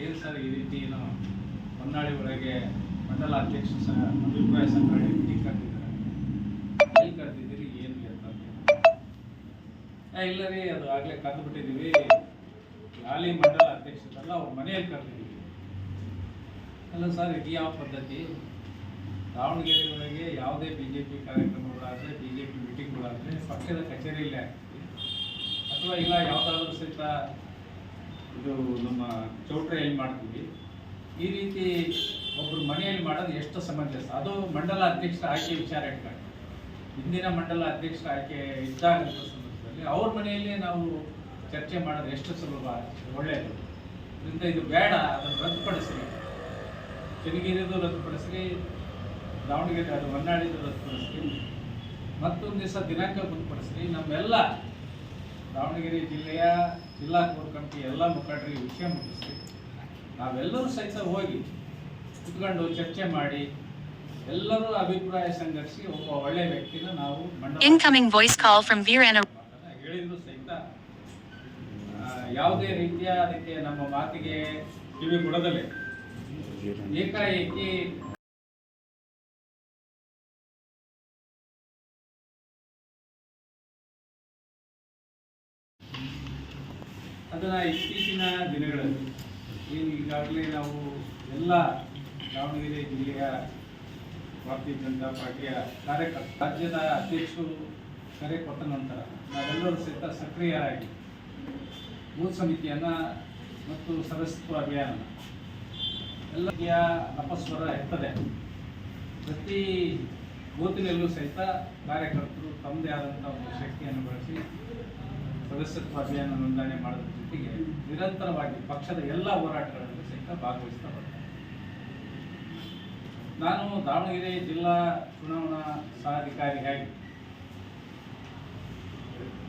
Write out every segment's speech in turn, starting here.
ಏನು ಸರ್ ಈ ರೀತಿ ಏನು ಹೊನ್ನಾಳಿ ಒಳಗೆ ಮಂಡಲ ಅಧ್ಯಕ್ಷ ಸಹ ಅಭಿಪ್ರಾಯ ಸಂಗ್ರಹಣೆ ಮೀಟಿಂಗ್ ಕರೆದಿದ್ದಾರೆ. ಎಲ್ಲಿ ಕರೆದಿದ್ದೀರಿ, ಏನು ಇಲ್ಲ ರೀ, ಅದು ಆಗಲೇ ಕರೆದು ಬಿಟ್ಟಿದ್ದೀವಿ ಹಾಲಿ ಮಂಡಲ ಅಧ್ಯಕ್ಷರಲ್ಲ ಅವ್ರ ಮನೆಯಲ್ಲಿ ಕರೆದಿದ್ದೀವಿ. ಅಲ್ಲ ಸರ್ ಇದು ಯಾವ ಪದ್ಧತಿ? ದಾವಣಗೆರೆ ಒಳಗೆ ಯಾವುದೇ ಬಿ ಜೆ ಪಿ ಕಾರ್ಯಕ್ರಮಗಳಾದರೆ ಬಿ ಜೆ ಪಿ ಮೀಟಿಂಗ್ಗಳಾದರೆ ಪಕ್ಷದ ಕಚೇರಿಯಲ್ಲೇ ಆಗ್ತದೆ ಅಥವಾ ಇಲ್ಲ, ಯಾವುದಾದ್ರೂ ಸಹಿತ ಇದು ನಮ್ಮ ಚೌಟ್ರಿಯಲ್ಲಿ ಮಾಡ್ತೀವಿ. ಈ ರೀತಿ ಒಬ್ಬರು ಮನೆಯಲ್ಲಿ ಮಾಡೋದು ಎಷ್ಟು ಸಮಂಜಸ ಅದು ಮಂಡಲ ಅಧ್ಯಕ್ಷರ ಆಯ್ಕೆ ವಿಚಾರ ಇಟ್ಕೊಂಡು. ಹಿಂದಿನ ಮಂಡಲ ಅಧ್ಯಕ್ಷರ ಆಯ್ಕೆ ಇದ್ದಾಗಂತ ಸಂದರ್ಭದಲ್ಲಿ ಅವ್ರ ಮನೆಯಲ್ಲಿ ನಾವು ಚರ್ಚೆ ಮಾಡೋದು ಎಷ್ಟು ಸುಲಭ, ಒಳ್ಳೆಯದು. ಇದರಿಂದ ಇದು ಬೇಡ, ಅದನ್ನು ರದ್ದುಪಡಿಸ್ರಿ. ಚನ್ನಗಿರಿದು ರದ್ದುಪಡಿಸ್ರಿ, ದಾವಣಗೆರೆ ಅದು ಹೊನ್ನಾಳಿದು ರದ್ದುಪಡಿಸ್ರಿ. ಮತ್ತೊಂದು ದಿವಸ ದಿನಾಂಕ ಗೊತ್ತುಪಡಿಸ್ರಿ ನಮ್ಮೆಲ್ಲ ದಾವಣಗೆರೆ ಜಿಲ್ಲೆಯ ಜಿಲ್ಲಾ ಕೋರ್ ಕಮಿಟಿ ಎಲ್ಲ ಮುಖಂಡರಿಗೆ ವಿಷಯ ಮುಟ್ಟಿಸಿ ನಾವೆಲ್ಲರೂ ಸಹಿತ ಹೋಗಿ ಕುತ್ಕೊಂಡು ಚರ್ಚೆ ಮಾಡಿ ಎಲ್ಲರೂ ಅಭಿಪ್ರಾಯ ಸಂಘಟಿಸಿ ಒಬ್ಬ ಒಳ್ಳೆ ವ್ಯಕ್ತಿನ ನಾವು ಇನ್ಕಮಿಂಗ್ ವಾಯ್ಸ್ ಕಾಲ್ ಫ್ರಮ್ ಹೇಳಿದ್ರು ಸಹಿತ ಯಾವುದೇ ರೀತಿಯ ಅದಕ್ಕೆ ನಮ್ಮ ಮಾತಿಗೆ ಕಿವಿ ಕೊಡದಲ್ಲೇ ಏಕಾಏಕಿ ಅದನ್ನ ಇತ್ತೀಚಿನ ದಿನಗಳಲ್ಲಿ ಏನು ಈಗಾಗಲೇ ನಾವು ಎಲ್ಲ ದಾವಣಗೆರೆ ಜಿಲ್ಲೆಯ ಭಾರತೀಯ ಜನತಾ ಪಾರ್ಟಿಯ ಕಾರ್ಯಕರ್ತ, ರಾಜ್ಯದ ಅಧ್ಯಕ್ಷರು, ಕರೆ ಕೊಟ್ಟ ನಂತರ ನಾವೆಲ್ಲರೂ ಸಹಿತ ಸಕ್ರಿಯರಾಗಿ ಬೂತ್ ಸಮಿತಿಯನ್ನು ಮತ್ತು ಸದಸ್ಯತ್ವ ಅಭಿಯಾನ ಎಲ್ಲ ಅಪಸ್ವರ ಇರ್ತದೆ ಪ್ರತಿ ಬೂತಿನಲ್ಲೂ ಸಹಿತ ಕಾರ್ಯಕರ್ತರು ತಮ್ಮದೇ ಆದಂಥ ಒಂದು ಶಕ್ತಿಯನ್ನು ಬಳಸಿ ಸದಸ್ಯತ್ವ ಅಭಿಯಾನ ನೋಂದಣಿ ಮಾಡೋದ್ರ ಜೊತೆಗೆ ನಿರಂತರವಾಗಿ ಪಕ್ಷದ ಎಲ್ಲ ಹೋರಾಟಗಳಲ್ಲಿ ಸಹಿತ ಭಾಗವಹಿಸ್ತಾ ಬರ್ತಾರೆ. ನಾನು ದಾವಣಗೆರೆ ಜಿಲ್ಲಾ ಚುನಾವಣಾ ಸಹಾಧಿಕಾರಿಯಾಗಿ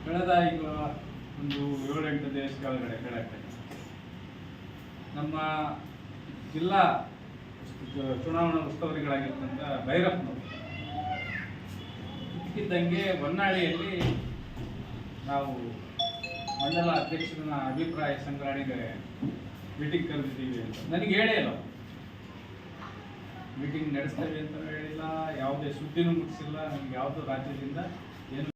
ಕಳೆದ ಈಗ ಒಂದು ಏಳೆಂಟು ದಿವಸ ಕೆಳಗಡೆ ನಮ್ಮ ಜಿಲ್ಲಾ ಚುನಾವಣಾ ಉಸ್ತುವಾರಿಗಳಾಗಿರ್ತಕ್ಕಂಥ ಭೈರಪ್ಪನವರು. ಇದ್ದಂಗೆ ಹೊನ್ನಾಳಿಯಲ್ಲಿ ನಾವು ಮಂಡಲ ಅಧ್ಯಕ್ಷರನ್ನ ಅಭಿಪ್ರಾಯ ಸಂಗ್ರಹಣೆಗೆ ಮೀಟಿಂಗ್ ಕರೆದಿದ್ದೀವಿ ಅಂತ. ನನಗೆ ಹೇಳೇ ಇಲ್ಲ. ಮೀಟಿಂಗ್ ನಡೆಸ್ತೇವೆ ಅಂತ ಹೇಳಿಲ್ಲ, ಯಾವುದೇ ಸುದ್ದಿನೂ ಮುಟ್ಟಿಸಿಲ್ಲ ನನಗೆ ಯಾವುದೋ ರಾಜ್ಯದಿಂದ ಏನು